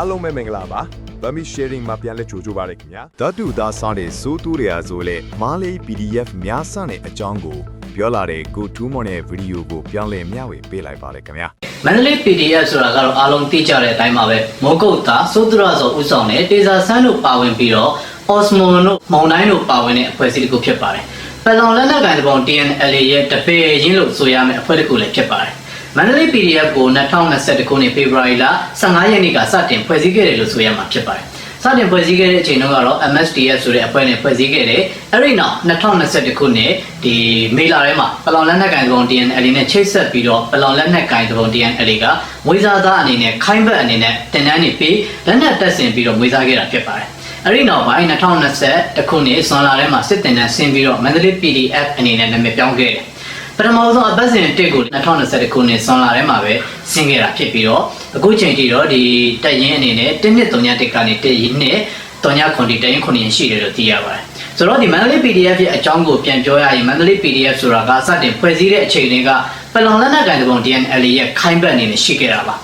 အားလုံးပဲမင်္ဂလာပါဗမီ sharing မှာပြန်လဲကြိုကြပါရခင်ဗျာဓာတုသားစားတဲ့စိုးတူရဆိုလဲမားလေး PDF များစတဲ့အကြောင်းကိုပြောလာတဲ့ကိုထူးမော်တဲ့ဗီဒီယိုကိုပြောင်းလဲမျှဝေပေးလိုက်ပါရခင်ဗျာမန္တလေး PDF ဆိုတာကတော့အားလုံးသိကြတဲ့အတိုင်းပါပဲမောကုတ်သားစိုးသူရဆိုဥဆောင်တဲ့တေဇာဆန်းတို့ပါဝင်ပြီးတော့ Osmo တို့မောင်တိုင်းတို့ပါဝင်တဲ့အဖွဲ့အစည်းတစ်ခုဖြစ်ပါတယ်ပလောင်လက်နက်ကိုင်တပုံ TNLA ရဲ့တပည့်ရင်းလို့ဆိုရမယ့်အဖွဲ့တစ်ခုလည်းဖြစ်ပါတယ် မန္တလေး PDF ကို2021ခုနှစ်ဖေဖော်ဝါရီလ15ရက်နေ့ကစတင်ဖွဲ့စည်းခဲ့တယ်လို့ဆိုရမှာဖြစ်ပါတယ်စတင်ဖွဲ့စည်းခဲ့တဲ့အချိန်တုန်းကတော့ MSDF ဆိုတဲ့အဖွဲ့နဲ့ဖွဲ့စည်းခဲ့တယ်။အဲဒီနောက်2021ခုနှစ်ဒီမေလထဲမှာပလောင်လက်နက်ကင်သဘုံ TNL နဲ့ချိတ်ဆက်ပြီးတော့ပလောင်လက်နက်ကင်သဘုံ TNL ကမွေးစားသားအနေနဲ့ခိုင်းဘက်အနေနဲ့တင်တန်းနေပြီးလက်နက်တက်ဆင်ပြီးတော့မွေးစားခဲ့တာဖြစ်ပါတယ်။အဲဒီနောက်ပိုင်း2021ခုနှစ်ဇွန်လထဲမှာစစ်တင်တန်းဆင်းပြီးတော့မန္တလေး PDF အနေနဲ့နာမည်ပြောင်းခဲ့တယ်။ ပထမဆုံးအပတ်စဉ်တစ်ကို2021ခုနှစ်ဇွန်လထဲမှာပဲဆင်းခဲ့တာဖြစ်ပြီးတော့အခုချိန်ထိတော့ဒီတက်ရင်အနေနဲ့1နှစ်3ညတစ်ကနေတက်ရင်နဲ့3ညခွန်ဒီတက်ရင်ခွန်ရင်ရှိတယ်လို့သိရပါတယ်ဆိုတော့ဒီမန္တလေး PDF ရဲ့အကြောင်းကိုပြန်ပြောရရင်မန္တလေး PDF ဆိုတာကစတင်ဖွဲ့စည်းတဲ့အချိန်တွေကပလောင်လက်နက်ကိုင်တပုံ DNL ရဲ့ခိုင်းဘက်အနေနဲ့ရှိခဲ့တာပါ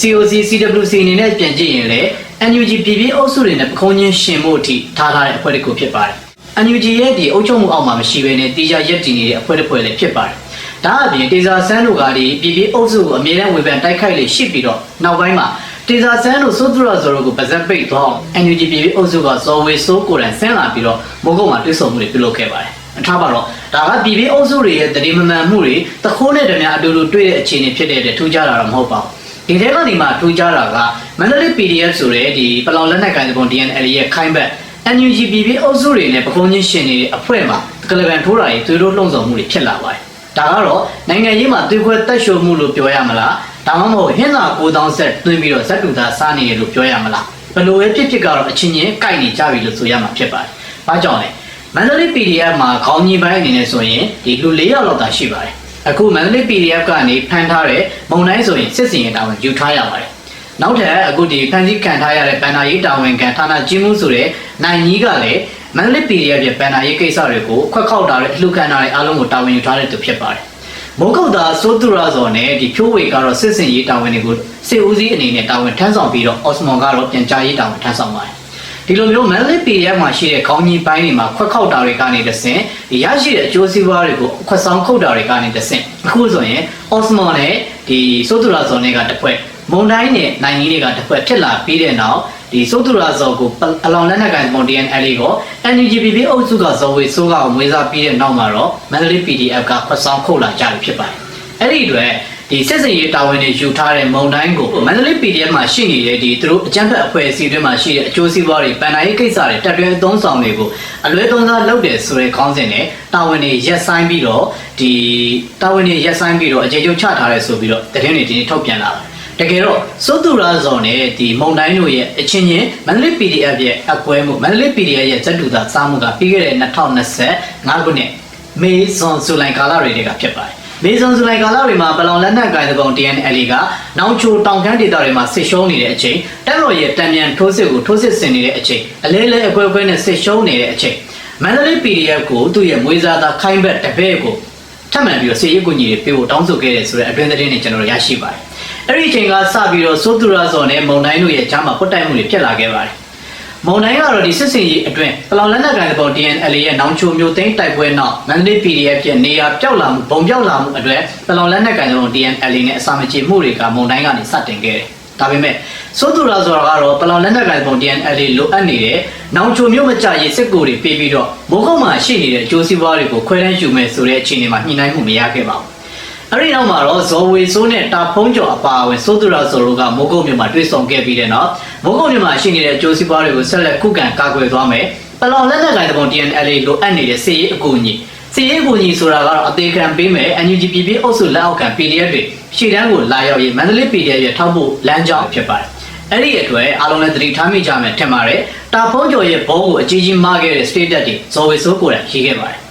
COC CWC အနေနဲ့ပြန်ကြည့်ရင်လည်း NUG ပြည်ပြည်အုပ်စုတွေနဲ့ပခုံးချင်းရှင်ဖို့အထိထားထားတဲ့အဖွဲ့တစ်ခုဖြစ်ပါတယ် NUG ရဲ့ဒီအုပ်ချုပ်မှုအောက်မှာမရှိဘဲနဲ့တီးခြားရက်တည်နေတဲ့အဖွဲ့တစ်ဖွဲ့လည်းဖြစ်ပါတယ်။ဒါအပြင်တေဇာဆန်းတို့ကဒီပြည်ပြည်အုပ်စုကိုအမြဲတမ်းဝေဖန်တိုက်ခိုက်လေရှိပြီးတော့နောက်ပိုင်းမှာတေဇာဆန်းတို့စိုးသူရဆိုတို့ကိုပါဇက်ပိတ်သွားအောင် NUG ပြည်ပြည်အုပ်စုကဇော်ဝေစိုးကိုယ်တိုင်ဆင်းလာပြီးတော့မိုးကုတ်မှာတွစ်ဆုံမှုတွေပြုလုပ်ခဲ့ပါတယ်။အထားပါတော့ဒါကပြည်ပြည်အုပ်စုတွေရဲ့တတိမမှန်မှုတွေတခိုးနဲ့တည်းများအတူတူတွေ့တဲ့အခြေအနေဖြစ်တဲ့အတွက်ထူးခြားတာတော့မဟုတ်ပါဘူး။ဒီထဲကနေမှထူးခြားတာကမန္တလေး PDF ဆိုတဲ့ဒီပလောင်လက်နက်ကိုင်တဲ့ပုံ DNL ရဲ့ခိုင်းဘက် NUG PP အုပ်စုတွေနဲ့ပကုံးချင်းရှင်နေတဲ့အဖွဲ့မှာကလကန်ထိုးတာတွေသွေးတို့လှုံ့ဆော်မှုတွေဖြစ်လာပါတယ်။ဒါကတော့နိုင်ငံရေးမှာသွေးခွဲတက်ရှို့မှုလို့ပြောရမလား။ဒါမှမဟုတ်ဟင်းသာ9000ဆက်သွင်းပြီးတော့ဇက်တူသားစားနေရလို့ပြောရမလား။ဘယ်လိုပဲဖြစ်ဖြစ်ကတော့အချင်းချင်းကြိုက်နေကြပြီလို့ဆိုရမှာဖြစ်ပါတယ်။ဘာကြောင့်လဲ။မန္တလေး PDF မှာခေါင်းကြီးပိုင်းအနေနဲ့ဆိုရင်ဒီလူ၄ယောက်လောက်သာရှိပါတယ်။အခုမန္တလေး PDF ကနေဖန်ထားတဲ့မုံတိုင်းဆိုရင်စစ်စင်ရင်တာဝန်ယူထားရပါတယ်။ နောက်ထပ်အခုဒီဖန်စီခံထားရတဲ့ဘန်နာရေးတာဝန်ခံဌာနကြီးမှုဆိုတဲ့နိုင်ကြီးကလည်းမန္တလေး PDF ရဲ့ဘန်နာရေးကိစ္စတွေကိုခွက်ခောက်တာတွေအလှခံတာတွေအားလုံးကိုတာဝန်ယူထားတဲ့သူဖြစ်ပါတယ်။မိုးကုတ်သားစိုးသူရဇော်နဲ့ဒီဖြိုးဝေကတော့စစ်စင်ရေးတာဝန်တွေကိုစစ်ဦးစီးအနေနဲ့တာဝန်ထမ်းဆောင်ပြီးတော့အော့စမွန်ကတော့ပြန်ကြားရေးတာဝန်ထမ်းဆောင်ပါတယ်။ဒီလိုမျိုးမန္တလေး PDF မှာရှိတဲ့ခေါင်းကြီးပိုင်းတွေမှာခွက်ခောက်တာတွေကနေတဆင့်ဒီရရှိတဲ့အကျိုးစီးပွားတွေကိုခွက်ဆောင်ခုတ်တာတွေကနေတဆင့်အခုဆိုရင်အော့စမွန်နဲ့ဒီစိုးသူရဇော်နဲ့ကတစ်ဖွဲ့ မုံတိုင်းနဲ့နိုင်ကြီးတွေကတစ်ဖွဲ့ဖြစ်လာပြီးတဲ့နောက်ဒီစုတ်သူရာဇော်ကိုအလောင်လက်နက်ကန်ပုံ DNL ကို NUGPP အုပ်စုကဇော်ဝေဆိုးကမွေးစားပြီးတဲ့နောက်မှာတော့မန္တလေး PDF ကဖတ်ဆောင်ခုတ်လာကြပြီဖြစ်ပါတယ်။အဲ့ဒီအတွက်ဒီစစ်စင်ရေးတာဝန်တွေယူထားတဲ့မုံတိုင်းကိုမန္တလေး PDF မှာရှိနေတဲ့ဒီသူတို့အကြမ်းဖက်အဖွဲ့အစည်းတွေမှာရှိတဲ့အကျိုးစီးပွားတွေပန်နိုင်ရေးကိစ္စတွေတက်တွဲအသုံးဆောင်တွေကိုအလွဲသုံးစားလုပ်တယ်ဆိုတဲ့ခေါင်းစဉ်နဲ့တာဝန်တွေရက်ဆိုင်ပြီးတော့ဒီတာဝန်တွေရက်ဆိုင်ပြီးတော့အခြေချုပ်ချထားရဲဆိုပြီးတော့တရင်တွေဒီနေ့ထုတ်ပြန်လာပါတယ် တကယ်တော့စိုးသူရာဇော်နဲ့ဒီမုံတိုင်းတို့ရဲ့အချင်းချင်းမန္တလေး PDF ရဲ့အကွဲမှုမန္တလေး PDF ရဲ့ဇက်တူတာစားမှုကပြီးခဲ့တဲ့2025ခုနှစ်မေဇွန်ဇူလိုင်ကာလတွေကဖြစ်ပါတယ်မေဇွန်ဇူလိုင်ကာလတွေမှာပလောင်လက်နက်ကိုင်တဲ့ပုံ TNL ကနောင်ချိုတောင်ခမ်းဒေသတွေမှာဆစ်ရှုံးနေတဲ့အချိန်တက်တော်ရဲ့တံမြန်ထိုးစစ်ကိုထိုးစစ်ဆင်နေတဲ့အချိန်အလဲလဲအကွဲကွဲနဲ့ဆစ်ရှုံးနေတဲ့အချိန်မန္တလေး PDF ကိုသူ့ရဲ့မွေးစားသားခိုင်းဘက်တပည့်ကိုထပ်မံပြီးတော့စေရေးကိုညီတွေပြေဖို့တောင်းဆိုခဲ့တယ်ဆိုတဲ့အတွင်းသတင်းတွေကျွန်တော်တို့ရရှိပါတယ်။ အဲ့ဒီအချိန်ကစပြီးတော့စိုးသူရဇော်နဲ့မုံတိုင်းတို့ရဲ့ကြားမှာပုတ်တိုက်မှုတွေဖြစ်လာခဲ့ပါတယ်။မုံတိုင်းကတော့ဒီစစ်စင်ရေးအတွင်းပလောင်လက်နက်ကိုင်တဲ့ပုံ DNL ရဲ့နောင်ချိုမျိုးသိန်းတိုက်ပွဲနောက်မန္တလေး PDF ရဲ့နေရာပြောက်လာမှုဘုံပြောက်လာမှုအတွက်ပလောင်လက်နက်ကိုင်တဲ့ပုံ DNL နဲ့အစာမကြေမှုတွေကမုံတိုင်းကနေစတင်ခဲ့တယ်။ဒါပေမဲ့စိုးသူရဇော်ကတော့ပလောင်လက်နက်ကိုင်တဲ့ပုံ DNL လိုအပ်နေတဲ့နောင်ချိုမျိုးမကြရေးစစ်ကိုတွေပေးပြီးတော့မိုးကုတ်မှာရှိနေတဲ့အကျိုးစီးပွားတွေကိုခွဲတန်းယူမယ်ဆိုတဲ့အခြေအနေမှာညှိနှိုင်းမှုမရခဲ့ပါဘူး။ အဲ့ဒီနောက်မှာတော့ဇော်ဝေဆိုးနဲ့တာဖုံးကျော်အပါအဝင်စိုးသူရဆိုတို့ကမိုးကုတ်မြို့မှာတွေ့ဆုံခဲ့ပြီးတဲ့နောက်မိုးကုတ်မြို့မှာရှိနေတဲ့အကျိုးစီးပွားတွေကိုဆက်လက်ခုခံကာကွယ်သွားမယ်။ပလောင်လက်နက်ကိုင်တပုံ TNL လိုအပ်နေတဲ့စစ်ရေးအကူအညီစစ်ရေးအကူအညီဆိုတာကတော့အသေးခံပေးမယ် NUG PP အုပ်စုလက်အောက်ခံ PDF တွေရှေ့တန်းကိုလာရောက်ရေးမန္တလေး PDF ရဲ့ထောက်ဖို့လမ်းကြောင်းဖြစ်ပါတယ်။အဲ့ဒီအတွက်အားလုံးလည်းသတိထားမိကြမယ်ထင်ပါတယ်။တာဖုံးကျော်ရဲ့ဘောကိုအကြီးကြီးမားခဲ့တဲ့ state တက်တွေဇော်ဝေဆိုးကိုယ်တိုင်ရေးခဲ့ပါတယ်။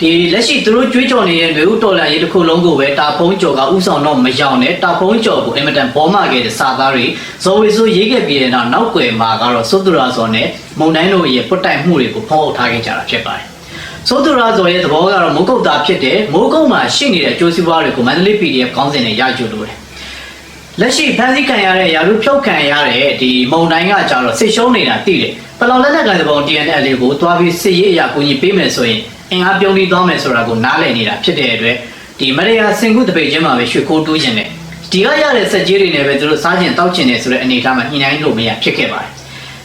ဒီလက်ရှိသူတို့ကြွေးကြော်နေတဲ့လူဦးတော်လန်ရေးတစ်ခုလုံးကိုပဲတာဖုံးကျော်ကဥဆောင်တော့မရောက်နဲ့တာဖုံးကျော်ကိုအင်မတန်ဘောမခဲ့တဲ့စာသားတွေဇော်ဝေဆိုးရေးခဲ့ပြီးတဲ့နောက်နောက်ွယ်မှာကတော့စိုးသူရာဇော်နဲ့မုံတိုင်းတို့ရဲ့ပုတ်တိုက်မှုတွေကိုဖုံးအုပ်ထားခဲ့ကြတာဖြစ်ပါတယ်။စိုးသူရာဇော်ရဲ့သဘောကတော့မိုးကုတ်သားဖြစ်တဲ့မိုးကုတ်မှာရှိနေတဲ့အကျိုးစီးပွားတွေကိုမန္တလေး PDF ကောင်းစဉ်နဲ့ရယူလို့တယ်။လက်ရှိဖန်ဆီးခံရတဲ့ယာရုဖြုတ်ခံရတဲ့ဒီမုံတိုင်းကကြတော့စစ်ရှုံးနေတာသိတယ်ပလောင်လက်နက်ကန်တဲ့ပုံ TNL လေးကိုတွားပြီးစစ်ရေးအရာကူညီပေးမယ်ဆိုရင် အင်အားပြုံးပြီးသွားမယ်ဆိုတာကိုနားလည်နေတာဖြစ်တဲ့အတွက်ဒီမရယာစင်ကုတပိတ်ချင်းမှာပဲရွှေခိုးတိုးခြင်းနဲ့ဒီကရတဲ့စက်ကြီးတွေနဲ့ပဲသူတို့စားကျင်တောက်ကျင်နေဆိုတဲ့အနေအထားမှာညှိနှိုင်းလို့မရဖြစ်ခဲ့ပါတယ်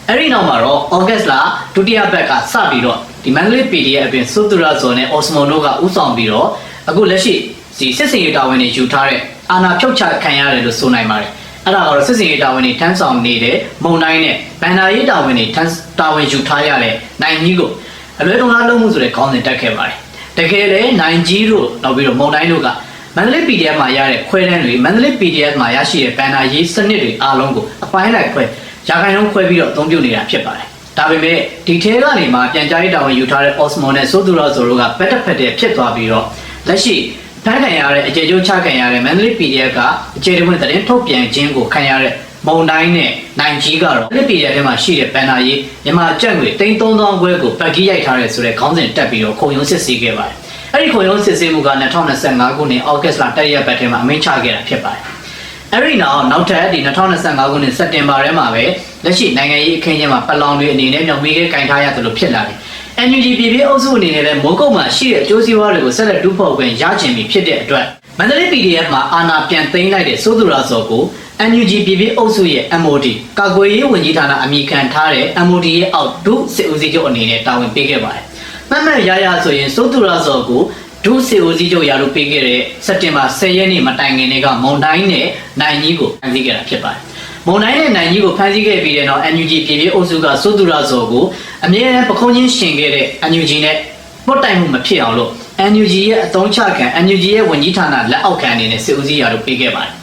အဲ့ဒီနောက်မှာတော့ August လဒုတိယဘက်ကစပြီးတော့ဒီ Mandalay PDF အပြင်စုသူရာဇော်နဲ့ Osmo တို့ကဥဆောင်ပြီးတော့အခုလက်ရှိဒီစစ်စင်ရေးတာဝန်တွေယူထားတဲ့အာဏာဖြုတ်ချခံရတယ်လို့ဆိုနိုင်ပါတယ်အဲ့ဒါကတော့စစ်စင်ရေးတာဝန်တွေထမ်းဆောင်နေတဲ့မုံတိုင်းနဲ့ဘန်နာရေးတာဝန်တွေထမ်းတာဝန်ယူထားရတဲ့နိုင်ကြီးကို အလွဲတုံးလားလုံးမှုဆိုတဲ့ခေါင်းစဉ်တက်ခဲ့ပါတယ်တကယ်လည်းနိုင်ကြီးတို့နောက်ပြီးတော့မုံတိုင်းတို့ကမန္တလေး PDF မှာရတဲ့ခွဲတန်းတွေမန္တလေး PDF မှာရရှိတဲ့ဘန်နာရေးစနစ်တွေအားလုံးကိုအပိုင်းလိုက်ခွဲရာခိုင်နှုန်းခွဲပြီးတော့အသုံးပြုနေတာဖြစ်ပါတယ်ဒါပေမဲ့ဒီထဲကနေမှပြန်ကြားရေးတာဝန်ယူထားတဲ့ Osmo နဲ့ဆိုသူရောဆိုတို့ကပက်တက်ဖက်တဲ့ဖြစ်သွားပြီးတော့လက်ရှိဖမ်းခံရတဲ့အကျေကျိုးချခံရတဲ့ Mandalay PDF ကအကျေတဝင်းသတင်းထုတ်ပြန်ခြင်းကိုခံရတဲ့ မုံတိုင်းနဲ့နိုင်ကြီးကတော့ Mandalay PDF ထဲမှာရှိတဲ့ဘန်နာရေးမြန်မာကျပ်ငွေ3000ခွဲကိုပတ်ကြီးရိုက်ထားတဲ့ဆိုတဲ့ခေါင်းစဉ်တက်ပြီးတော့ခုံရုံးစစ်ဆေးခဲ့ပါတယ်။အဲ့ဒီခုံရုံးစစ်ဆေးမှုက2025ခုနှစ်ဩဂတ်လတရရက်ပတ်ထဲမှာအမိန့်ချခဲ့တာဖြစ်ပါတယ်။အဲ့ဒီနောက်နောက်ထပ်ဒီ2025ခုနှစ်စက်တင်ဘာထဲမှာပဲလက်ရှိနိုင်ငံရေးအခင်းကျင်းမှာပလောင်တွေအနေနဲ့မြောက်မီးခဲကင်ထားရတယ်လို့ဖြစ်လာတယ်။ NUG ပြည်ပြည်အုပ်စုအနေနဲ့လည်းမိုးကုတ်မှာရှိတဲ့အကျိုးစီးပွားတွေကိုဆက်လက်တူးဖော်ခွင့်ရချင်ပြီဖြစ်တဲ့အတွက်မန္တလေး PDF မှာအာဏာပြန်သိမ်းလိုက်တဲ့စိုးသူရစော်ကို NUG ပြည်ပြည်အုပ်စုရဲ့ MOD ကာကွယ်ရေးဝန်ကြီးဌာနအမိခံထားတဲ့ MOD ရဲ့အောက်ဒုစစ်ဦးစီးချုပ်အနေနဲ့တာဝန်ပေးခဲ့ပါတယ်။မှတ်မှတ်ရရဆိုရင်စိုးသူရစော်ကိုဒုစစ်ဦးစီးချုပ်ရာလို့ပေးခဲ့တဲ့စက်တင်ဘာ10ရက်နေ့မတိုင်ခင်တွေကမုံတိုင်းနဲ့နိုင်ကြီးကိုဖမ်းဆီးခဲ့တာဖြစ်ပါတယ်။မုံတိုင်းနဲ့နိုင်ကြီးကိုဖမ်းဆီးခဲ့ပြီးတဲ့နောက် NUG ပြည်ပြည်အုပ်စုကစိုးသူရစော်ကိုအမြဲတမ်းပခုံးချင်းရှင်ခဲ့တဲ့ NUG နဲ့ပုတ်တိုင်မှုမဖြစ်အောင်လို့ NUG ရဲ့အသုံးချခံ NUG ရဲ့ဝန်ကြီးဌာနလက်အောက်ခံအနေနဲ့စစ်ဦးစီးရာလို့ပေးခဲ့ပါတယ်။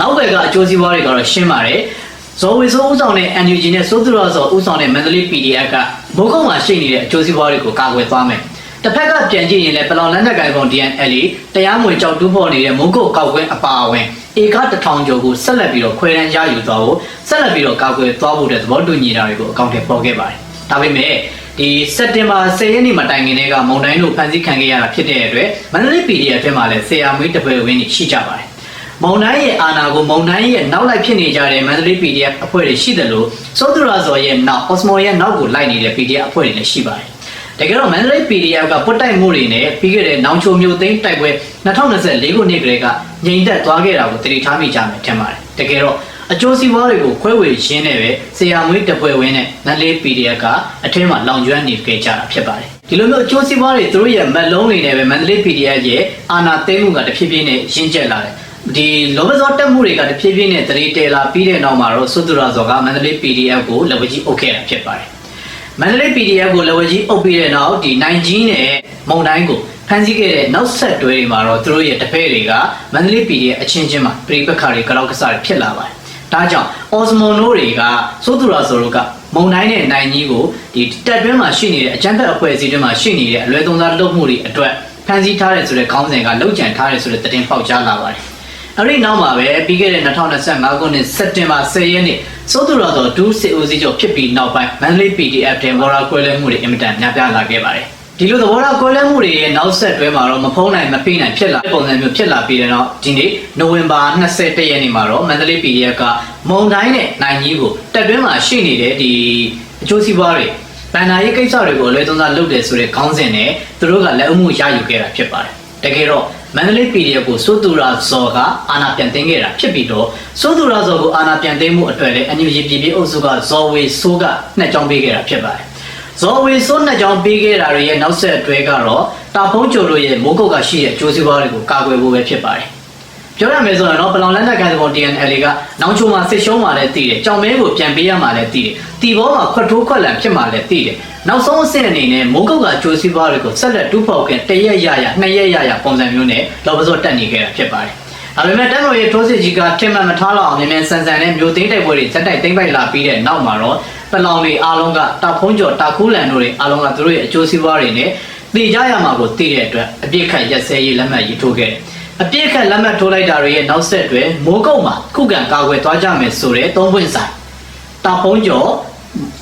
နောက်ဘက်ကအကျိုးစီးပွားတွေကတော့ရှင်းပါတယ်။ဇော်ဝေဆိုးဦးဆောင်တဲ့ NUG နဲ့စိုးသူရစော်ဦးဆောင်တဲ့ Mandalay PDF ကမိုးကုတ်မှာရှိနေတဲ့အကျိုးစီးပွားတွေကိုကာကွယ်သွားမယ်။တစ်ဖက်ကပြန်ကြည့်ရင်လည်းပလောင်လက်နက်ကိုင်ပုံ DNL တရားမဝင်ကြောက်တူးဖော်နေတဲ့မိုးကုတ်ကောက်ကွင်းအပါအဝင်ဧကတစ်ထောင်ကျော်ကိုဆက်လက်ပြီးတော့ခွဲတန်းရယူသွားဖို့ဆက်လက်ပြီးတော့ကာကွယ်သွားဖို့တဲ့သဘောတူညီတာတွေကိုအကောင့်ထဲပေါ်ခဲ့ပါတယ်။ဒါပေမဲ့ဒီစက်တင်ဘာ10ရက်နေ့မှာတိုင်ငင်တွေကမုံတိုင်းတို့ဖန်ဆီးခံခဲ့ရတာဖြစ်တဲ့အတွက်မန္တလေး PDF ထဲမှာလည်းဆရာမွေးတပွဲဝင်းတွေရှိကြပါတယ်။ မုံတိုင်းရဲ့အာဏာကိုမုံတိုင်းရဲ့နောက်လိုက်ဖြစ်နေကြတဲ့မန္တလေး PDF အဖွဲ့တွေရှိတယ်လို့စောသူရာဇော်ရဲ့နောက် Osmo ရဲ့နောက်ကိုလိုက်နေတဲ့ PDF အဖွဲ့တွေလည်းရှိပါတယ်။တကယ်တော့မန္တလေး PDF ကပွတ်တိုက်မှုတွေနဲ့ပြီးခဲ့တဲ့နောင်ချိုမျိုးသိန်းတိုက်ပွဲ2024ခုနှစ်ကလေးကငြိမ်သက်သွားခဲ့တာကိုတတိထားမိကြမယ်ထင်ပါတယ်။တကယ်တော့အကျိုးစီးပွားတွေကိုခွဲဝေရင်းနဲ့ပဲဆရာမွေးတပွဲဝင်းနဲ့နတ်လေး PDF ကအထင်းမှာလောင်ကျွမ်းနေခဲ့ကြတာဖြစ်ပါတယ်ဒီလိုမျိုးအကျိုးစီးပွားတွေသူတို့ရဲ့မက်လုံးတွေနဲ့ပဲမန္တလေး PDF ရဲ့အာဏာသိမ်းမှုကတဖြည်းဖြည်းနဲ့ရင့်ကျက်လာတယ် ဒီလောဘဇောတက်မှုတွေကတဖြည်းဖြည်းနဲ့တရေတဲလာပြီးတဲ့နောက်မှာတော့သုတ္တရာဇော်ကမန္တလေး PDF ကိုလက်ဝကြီးအုပ်ခဲ့တာဖြစ်ပါတယ်မန္တလေး PDF ကိုလက်ဝကြီးအုပ်ပြီးတဲ့နောက်ဒီနိုင်ကြီးနဲ့မုံတိုင်းကိုဖန်ဆီးခဲ့တဲ့နောက်ဆက်တွဲတွေမှာတော့သူတို့ရဲ့တပည့်တွေကမန္တလေး PDF အချင်းချင်းမှာပြိပက္ခတွေကြောက်ကစားတွေဖြစ်လာပါတယ်ဒါကြောင့် Osmo တို့တွေကစိုးသူရာဆိုတို့ကမုံတိုင်းနဲ့နိုင်ကြီးကိုဒီတက်တွင်းမှာရှိနေတဲ့အကြမ်းဖက်အဖွဲ့အစည်းတွေမှာရှိနေတဲ့အလွဲသုံးစားလုပ်မှုတွေအတွက်ဖန်ဆီးထားတဲ့ဆိုတဲ့ခေါင်းစဉ်ကလောက်ကျန်ထားတဲ့ဆိုတဲ့သတင်းပေါက်ကြားလာပါတယ်။ အဲ့ဒီနောက်မှာပဲပြီးခဲ့တဲ့2025ခုနှစ်စက်တင်ဘာ10ရက်နေ့စိုးသူရာဆိုဒူးစစ်ဦးစီးချုပ်ဖြစ်ပြီးနောက်ပိုင်း Manly PDF တင်ဘော်ရာကွဲလဲမှုတွေအင်မတန်များပြားလာခဲ့ပါတယ်။ဒီလိုသဘောထားကွဲလဲမှုတွေရဲ့နောက်ဆက်တွဲမှာတော့မဖုံးနိုင်မပြိနိုင်ဖြစ်လာတဲ့ပုံစံမျိုးဖြစ်လာပြီးတဲ့နောက်ဒီနေ့နိုဝင်ဘာ21ရက်နေ့မှာတော့မန္တလေး PDF ကမုံတိုင်းနဲ့နိုင်ကြီးကိုတက်တွင်းမှာရှိနေတဲ့ဒီအကျိုးစီးပွားတွေဗန်နာရေးကိစ္စတွေကိုအလွဲသုံးစားလုပ်တယ်ဆိုတဲ့ခေါင်းစဉ်နဲ့သူတို့ကလက်အမှုရယူခဲ့တာဖြစ်ပါတယ်။တကယ်တော့ မန္တလေး PDF ကိုစိုးသူရာဇော်ကအာဏာပြန်သိမ်းခဲ့တာဖြစ်ပြီးတော့စိုးသူရာဇော်ကိုအာဏာပြန်သိမ်းမှုအတွက်လည်းအန်ယူဂျီပြည်ပြည်အုပ်စုကဇော်ဝေဆိုးကနှစ်ကြောင်းပေးခဲ့တာဖြစ်ပါတယ်။ဇော်ဝေဆိုးနှစ်ကြောင်းပေးခဲ့တာတွေရဲ့နောက်ဆက်တွဲကတော့တာဖုံးကျော်တို့ရဲ့မိုးကုတ်ကရှိတဲ့အကျိုးစီးပွားတွေကိုကာကွယ်ဖို့ပဲဖြစ်ပါတယ်။ပြောရမယ်ဆိုရင်တော့ပလောင်လက်နက်ကန်တဲ့ TNL ကနောင်ချိုမှာစစ်ရှုံးမှလည်းတည်တယ်။ကြောင်မဲကိုပြန်ပေးရမှလည်းတည်တယ်။တီဘောမှာခွတ်ထိုးခွက်လန်ဖြစ်မှလည်းတည်တယ်။ နောက်ဆုံးအဆင့်အနေနဲ့မိုးကုတ်ကကျိုးစီးပွားတွေကိုဆက်လက်တူးဖော်ခင်တရက်ရရနှစ်ရက်ရရပုံစံမျိုးနဲ့လောဘစောတက်နေခဲ့တာဖြစ်ပါတယ်။ဒါပေမဲ့တက်တော်ရဲ့ထိုးစစ်ကြီးကထင်မှန်မထားလောက်အောင်မြန်မြန်ဆန်ဆန်နဲ့မျိုးသိမ်းတိုက်ပွဲတွေစက်တိုက်သိမ်းပိုက်လာပြီးတဲ့နောက်မှာတော့ပလောင်တွေအားလုံးကတာဖုံးကျော်တာကူးလန်တို့တွေအားလုံးကသူတို့ရဲ့အကျိုးစီးပွားတွေနဲ့တည်ကြရမှာကိုသိတဲ့အတွက်အပြစ်ခတ်ရက်စဲရေးလက်မှတ်ရေးထိုးခဲ့တယ်။အပြစ်ခတ်လက်မှတ်ထိုးလိုက်တာတွေရဲ့နောက်ဆက်တွဲမိုးကုတ်မှာခုခံကာကွယ်သွားကြမယ်ဆိုတဲ့သုံးပွင့်ဆိုင်တာဖုံးကျော်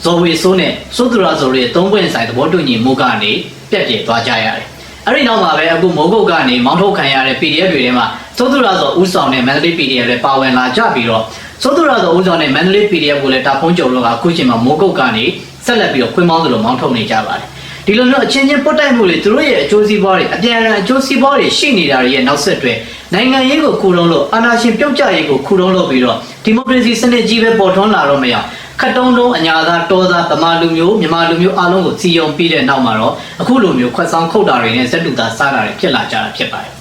ဇော်ဝေဆိုးနဲ့စိုးသူရဇော်ရဲ့သုံးပွင့်ဆိုင်သဘောတူညီမှုကနေပြက်ပြယ်သွားကြရတယ်။အဲ့ဒီနောက်မှာပဲအခုမိုးကုတ်ကနေမောင်းထုတ်ခံရတဲ့ PDF တွေထဲမှာသုဒ္ဓရာဆိုဥဆောင်တဲ့ Mandalay PDF လည်းပါဝင်လာကြပြီးတော့သုဒ္ဓရာဆိုဥဆောင်တဲ့ Mandalay PDF ကိုလည်းတာဖုံးကြုံလို့ကအခုချိန်မှာမိုးကုတ်ကနေဆက်လက်ပြီးတော့ခွင်းမောင်းသလိုမောင်းထုတ်နေကြပါတယ်ဒီလိုမျိုးအချင်းချင်းပုတ်တိုက်မှုတွေသူတို့ရဲ့အကျိုးစီးပွားတွေအပြန်အလှန်အကျိုးစီးပွားတွေရှိနေတာတွေရဲ့နောက်ဆက်တွဲနိုင်ငံရေးကိုခုတုံးလို့အာဏာရှင်ပြုတ်ကျရေးကိုခုတုံးလို့ပြီးတော့ဒီမိုကရေစီစနစ်ကြီးပဲပေါ်ထွန်းလာတော့မရ ခတ်တုံးတုံးအညာသားတောသားဗမာလူမျိုးမြန်မာလူမျိုးအားလုံးကိုစီယုံပြီးတဲ့နောက်မှာတော့အခုလိုမျိုးခွက်ဆောင်ခုတ်တာတွေနဲ့ဇက်တူတာစားတာတွေဖြစ်လာကြတာဖြစ်ပါတယ်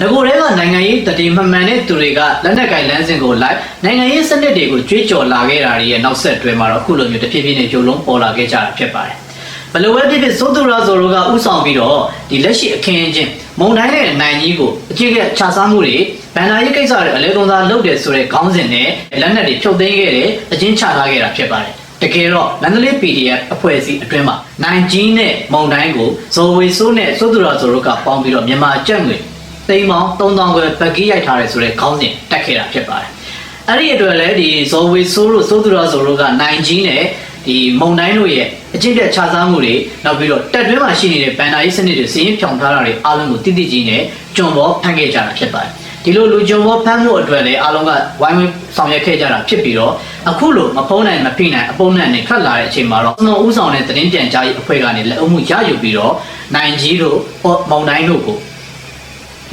ငကိုတွေကနိုင်ငံရေးတတိမမှန်တဲ့သူတွေကလက်နက်ကင်လမ်းစဉ်ကိုလိုက်နိုင်ငံရေးစနစ်တွေကိုကြွေးကြော်လာခဲ့တာတွေရဲ့နောက်ဆက်တွဲမှာတော့အခုလိုမျိုးတဖြည်းဖြည်းနဲ့ကြိုလုံးပေါ်လာခဲ့ကြတာဖြစ်ပါတယ်ဘယ်လိုပဲဖြစ်ဖြစ်စိုးသူရဆိုတို့ကဥဆောင်ပြီးတော့ဒီလက်ရှိအခင်းအကျင်း မုံတိုင်းတဲ့နိုင်ကြီးကိုအကြည့်ကခြားစားမှုတွေဗန်နာရေးကိစ္စတွေအလဲကုံသားလုပ်တယ်ဆိုတဲ့ခေါင်းစဉ်နဲ့လက်နက်တွေဖြုတ်သိမ်းခဲ့တယ်အချင်းချထားခဲ့တာဖြစ်ပါတယ်တကယ်တော့မန္တလေး PDF အဖွဲ့အစည်းအတွင်းမှာနိုင်ကြီးနဲ့မုံတိုင်းကိုဇော်ဝေဆိုးနဲ့စိုးသူရဆိုတို့ကပေါင်းပြီးတော့မြန်မာကျပ်ငွေသိန်းပေါင်း3000ကျော်ပတ်ကြီးရိုက်ထားတယ်ဆိုတဲ့ခေါင်းစဉ်တက်ခဲ့တာဖြစ်ပါတယ်အဲ့ဒီအတွက်လည်းဒီဇော်ဝေဆိုးတို့စိုးသူရဆိုတို့ကနိုင်ကြီးနဲ့ ဒီမုံတိုင်းတို့ရဲ့အကျင့်ပြတ်ခြားစားမှုတွေနောက်ပြီးတော့တက်တွင်းမှာရှိနေတဲ့ဘန်နာရေးစနစ်တွေစီးရင်ဖြောင်ထားတာတွေအားလုံးကိုတိတိကျကျနဲ့ကြုံပေါ်ဖန်ခဲ့ကြတာဖြစ်ပါတယ်ဒီလိုလူကြုံပေါ်ဖမ်းမှုအတွက်လည်းအားလုံးကဝိုင်းဝန်းဆောင်ရွက်ခဲ့ကြတာဖြစ်ပြီးတော့အခုလိုမဖုံးနိုင်မဖိနိုင်အပုံနဲ့နဲ့ထွက်လာတဲ့အချိန်မှာတော့ကျွန်တော်ဥဆောင်တဲ့သတင်းပြန်ကြားရေးအဖွဲ့ကနေလက်အုပ်မှုရယူပြီးတော့နိုင်ကြီးတို့မောင်တိုင်းတို့ကို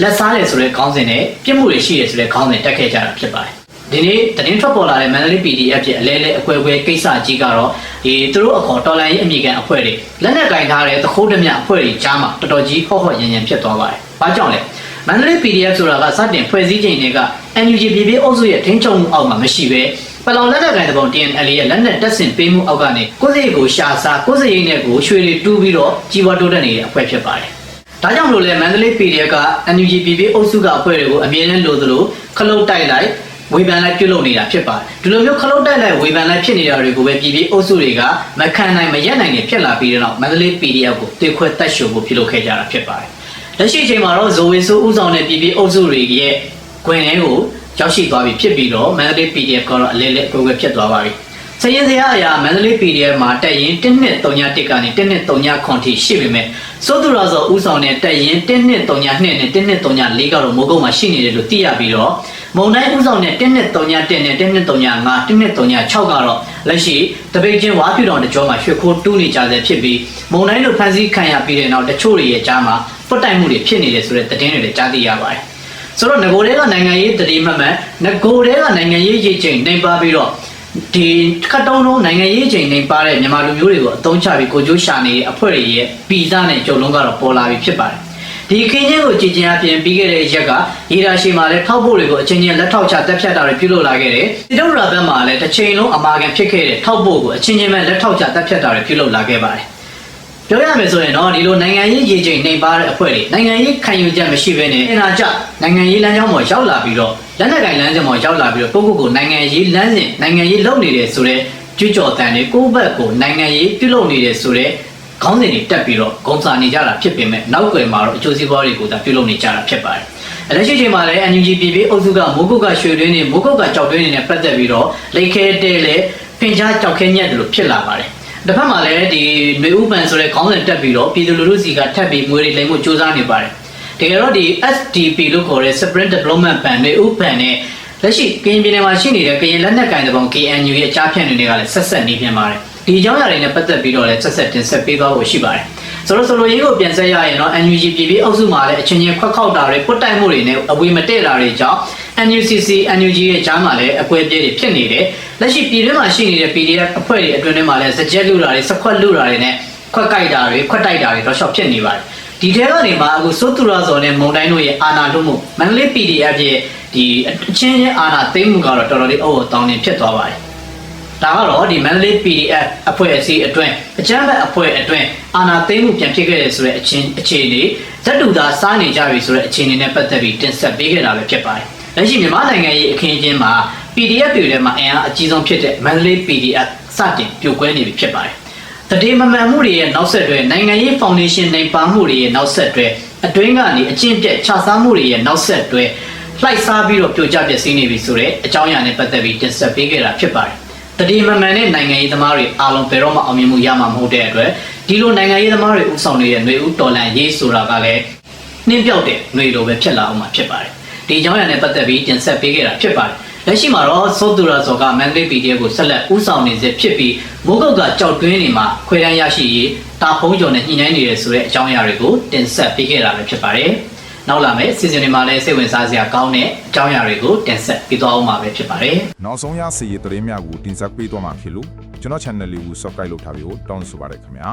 လက်စားတယ်ဆိုတဲ့ခေါင်းစဉ်နဲ့ပြစ်မှုတွေရှိတယ်ဆိုတဲ့ခေါင်းစဉ်တက်ခဲ့ကြတာဖြစ်ပါတယ် ဒီနေ့သတင်းထွက်ပေါ်လာတဲ့ Mandalay PDF ရဲ့အလဲလဲအကွဲကွဲကိစ္စကြီးကတော့ဒီသူတို့အခေါ်တော်လိုင်းရေးအမိကန်အဖွဲ့တွေလက်နက်ကင်ထားတဲ့သခိုးဓမြအဖွဲ့တွေကြားမှာတော်တော်ကြီးဟော့ဟော့ရန်ရန်ဖြစ်သွားပါတယ်။ဘာကြောင့်လဲ။ Mandalay PDF ဆိုတာကစတင်ဖွဲ့စည်းချိန်တွေက NUG ပြည်ပြည်အုပ်စုရဲ့ထင်းချုံမှုအောက်မှာမရှိပဲပလောင်လက်နက်ကင်တပုံ TNL ရဲ့လက်နက်တက်ဆင်ပေးမှုအောက်ကနေကိုယ်စိတ်ကိုရှာစားကိုယ်စိတ်ရင်းနဲ့ကိုရွှေတွေတူးပြီးတော့ကြီးပွားတိုးတက်နေတဲ့အဖွဲ့ဖြစ်ပါတယ်။ဒါကြောင့်မလို့လဲ Mandalay PDF က NUG ပြည်ပြည်အုပ်စုကအဖွဲ့တွေကိုအမြဲတမ်းလိုသလိုခလုတ်တိုက်လိုက် ဝေဖန်လိုက်ပြုတ်လုပ်နေတာဖြစ်ပါတယ်ဒီလိုမျိုးခလုတ်တိုက်လိုက်ဝေဖန်လိုက်ဖြစ်နေတာတွေကိုပဲပြည်ပြည်အုပ်စုတွေကမခံနိုင်မရက်နိုင်နေဖြစ်လာပြီးတော့မန္တလေး PDF ကိုတေခွဲတက်ရှုံဖို့ပြုလုပ်ခဲ့ကြတာဖြစ်ပါတယ်လက်ရှိအချိန်မှာတော့ဇိုဝေဆိုးဥဆောင်တဲ့ပြည်ပြည်အုပ်စုတွေရဲ့ခွင်ထဲကိုရောက်ရှိသွားပြီဖြစ်ပြီးတော့မန္တလေး PDF ကတော့အလဲလဲအကွယ်ကွယ်ဖြစ်သွားပါပြီစရင်စရာအရာမန္တလေး PDF မှာတက်ရင်1နှစ်3ည1ကနေ1နှစ်3ညခွန်ထိရှိပေမဲ့စိုးသူရဆိုဥဆောင်တဲ့တက်ရင်1နှစ်3ည2နဲ့1နှစ်3ည4ကတော့မိုးကုတ်မှာရှိနေတယ်လို့သိရပြီးတော့ မုံတိုင်းဥဆောင်တဲ့1နှစ်3ည1နဲ့1နှစ်3ည5 1နှစ်3ည6ကတော့လက်ရှိတပိတ်ချင်းဝါပြူတော်တကြောမှာရွှေခိုးတူးနေကြဆဲဖြစ်ပြီးမုံတိုင်းတို့ဖန်ဆီးခံရပြီးတဲ့နောက်တချို့တွေရဲ့ကြားမှာပွတ်တိုင်မှုတွေဖြစ်နေတယ်ဆိုတဲ့သတင်းတွေလည်းကြားသိရပါတယ်ဆိုတော့ငကိုတွေကနိုင်ငံရေးတတိမတ်မတ်ငကိုတွေကနိုင်ငံရေးရေးချိန်နှိမ်ပါပြီးတော့ဒီခတ်တုံးလုံးနိုင်ငံရေးချိန်နှိမ်ပါတဲ့မြန်မာလူမျိုးတွေကိုအသုံးချပြီးကိုကျိုးရှာနေတဲ့အဖွဲ့တွေရဲ့ပီဇာနဲ့ကြုံလုံးကတော့ပေါ်လာပြီဖြစ်ပါတယ် ဒီခင်းချင်းကိုကြည်ကျင်အပြင်ပြီးခဲ့တဲ့ရက်ကရေဒါရှိမှာလည်းထောက်ဖို့တွေကိုအချင်းချင်းလက်ထောက်ချတက်ဖြတ်တာတွေပြုလုပ်လာခဲ့တယ်။တိတုရာဘက်မှာလည်းတစ်ချိန်လုံးအမာခံဖြစ်ခဲ့တဲ့ထောက်ဖို့ကိုအချင်းချင်းပဲလက်ထောက်ချတက်ဖြတ်တာတွေပြုလုပ်လာခဲ့ပါတယ်။ပြောရမယ်ဆိုရင်တော့ဒီလိုနိုင်ငံရေးရေချိန်နှိမ်ပါတဲ့အဖွဲ့တွေနိုင်ငံရေးခံယူချက်မရှိဘဲနဲ့အင်နာကျနိုင်ငံရေးလမ်းကြောင်းပေါ်ရောက်လာပြီးတော့လက်နက်ကင်လမ်းကြောင်းပေါ်ရောက်လာပြီးတော့ကိုယ့်ကိုယ်ကိုနိုင်ငံရေးလမ်းစဉ်နိုင်ငံရေးလုပ်နေတယ်ဆိုတော့ကြွကြော်တန်တွေကိုယ့်ဘက်ကိုနိုင်ငံရေးပြုလုပ်နေတယ်ဆိုတော့ ခေါင်းစဉ်တွေတက်ပြီးတော့ဂုံစာနေကြတာဖြစ်ပေမဲ့နောက်ွယ်မှာတော့အကျိုးစီးပွားတွေကိုသာပြုလုပ်နေကြတာဖြစ်ပါတယ်။လက်ရှိချိန်မှာလည်း NUG PP အုပ်စုကမိုးကုတ်ကရွှေတွင်းနေမိုးကုတ်ကကြောက်တွင်းနေနဲ့ပတ်သက်ပြီးတော့လိတ်ခဲတဲလေဖင်ချားကြောက်ခဲညက်တယ်လို့ဖြစ်လာပါတယ်။တစ်ဖက်မှာလည်းဒီမေဥပန်ဆိုတဲ့ခေါင်းစဉ်တက်ပြီးတော့ပြည်သူလူထုစီကထပ်ပြီးငွေတွေလိမ်ဖို့စူးစမ်းနေပါတယ်။တကယ်တော့ဒီ SDP လို့ခေါ်တဲ့ Sprint Development Ban တွေဥပန်နဲ့လက်ရှိကရင်ပြည်နယ်မှာရှိနေတဲ့ကရင်လက်နက်ကင်တဲ့ပုံ KNU ရဲ့ကြားဖြန့်တွေကလည်းဆက်ဆက်နေပြန်ပါတယ်။ ဒီအကြောင်းအရာတွေနဲ့ပတ်သက်ပြီးတော့လည်းဆက်ဆက်တင်ဆက်ပေးသွားဖို့ရှိပါတယ်။ဆိုတော့ဆိုလိုရင်းကိုပြန်ဆက်ရရင်တော့ NUG ပြည်ပြည်အုပ်စုမှာလည်းအချင်းချင်းခွက်ခောက်တာတွေပုတ်တိုက်မှုတွေနဲ့အဝေးမတည့်တာတွေကြောင့် NUCC NUG ရဲ့ကြားမှာလည်းအကွဲပြဲတွေဖြစ်နေတယ်။လက်ရှိပြည်တွင်းမှာရှိနေတဲ့ PDF အဖွဲ့တွေအတွင်းထဲမှာလည်းစကြက်လူတာတွေစခွက်လူတာတွေနဲ့ခွက်ကြိုက်တာတွေခွက်တိုက်တာတွေတော့ရှော့ဖြစ်နေပါတယ်။ဒီထဲကနေမှအခုစိုးသူရဇော်နဲ့မုံတိုင်းတို့ရဲ့အာဏာလွှတ်မှုမန္တလေး PDF ရဲ့ဒီအချင်းချင်းအာဏာသိမ်းမှုကတော့တော်တော်လေးအုပ်အတောင်းနေဖြစ်သွားပါတယ်။ ဒါကတော့ဒီ Manly PDF အဖွဲ့အစည်းအတွင်းအကြမ်းဖက်အဖွဲ့အတွင်းအာဏာသိမ်းမှုပြန်ဖြစ်ခဲ့တဲ့ဆိုတဲ့အချင်းအခြေအနေဇက်တူသာစားနေကြပြီဆိုတဲ့အခြေအနေနဲ့ပတ်သက်ပြီးတင်ဆက်ပေးခဲ့တာပဲဖြစ်ပါတယ်။လက်ရှိမြန်မာနိုင်ငံရဲ့အခင်းအကျင်းမှာ PDF တွေထဲမှာအင်အားအကြီးဆုံးဖြစ်တဲ့ Manly PDF စတင်ပြိုကွဲနေပြီဖြစ်ပါတယ်။တတိမမှန်မှုတွေရဲ့နောက်ဆက်တွဲနိုင်ငံရေးဖောင်ဒေးရှင်းနိုင်ပါမှုတွေရဲ့နောက်ဆက်တွဲအတွင်းကနေအကျင့်ပြတ်ခြစားမှုတွေရဲ့နောက်ဆက်တွဲလှိုက်စားပြီးတော့ပြိုကျပျက်စီးနေပြီဆိုတဲ့အကြောင်းအရာနဲ့ပတ်သက်ပြီးတင်ဆက်ပေးခဲ့တာဖြစ်ပါတယ်။ တတိမမှန်တဲ့နိုင်ငံရေးသမားတွေအားလုံးဘယ်တော့မှအောင်မြင်မှုရမှာမဟုတ်တဲ့အတွက် ဒီလိုနိုင်ငံရေးသမားတွေဥဆောင်နေတဲ့ຫນွေဦးတော်လန်ရေးဆိုတာကလည်းနှင်းပြောက်တဲ့ຫນွေလိုပဲဖြစ်လာအောင်မှာဖြစ်ပါတယ်ဒီအကြောင်းအရာနဲ့ပတ်သက်ပြီးတင်ဆက်ပေးခဲ့တာဖြစ်ပါတယ်လက်ရှိမှာတော့စောသူရာဇော်ကမန္တလေး PDF ကိုဆက်လက်ဥဆောင်နေစေဖြစ်ပြီးမိုးကုတ်ကကြောက်တွင်းနေမှာခွဲတန်းရရှိရေးတာဖုံးကျော်နဲ့ညှိနှိုင်းနေတယ်ဆိုတဲ့အကြောင်းအရာတွေကိုတင်ဆက်ပေးခဲ့တာပဲဖြစ်ပါတယ် နောက်လာမယ့်စီစဉ်တွေမှာလည်းစိတ်ဝင်စားစရာကောင်းတဲ့အကြောင်းအရာတွေကိုတင်ဆက်ပေးသွားအောင်မှာပဲဖြစ်ပါတယ်နောက်ဆုံးရစီရေးသတင်းများကိုတင်ဆက်ပေးသွားမှာဖြစ်လို့ကျွန်တော် channel လေးကို subscribe လုပ်ထားပြီးတော့တောင်းဆိုပါရခင်ဗျာ